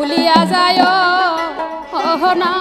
ভুলিয়া যায়। ওহ না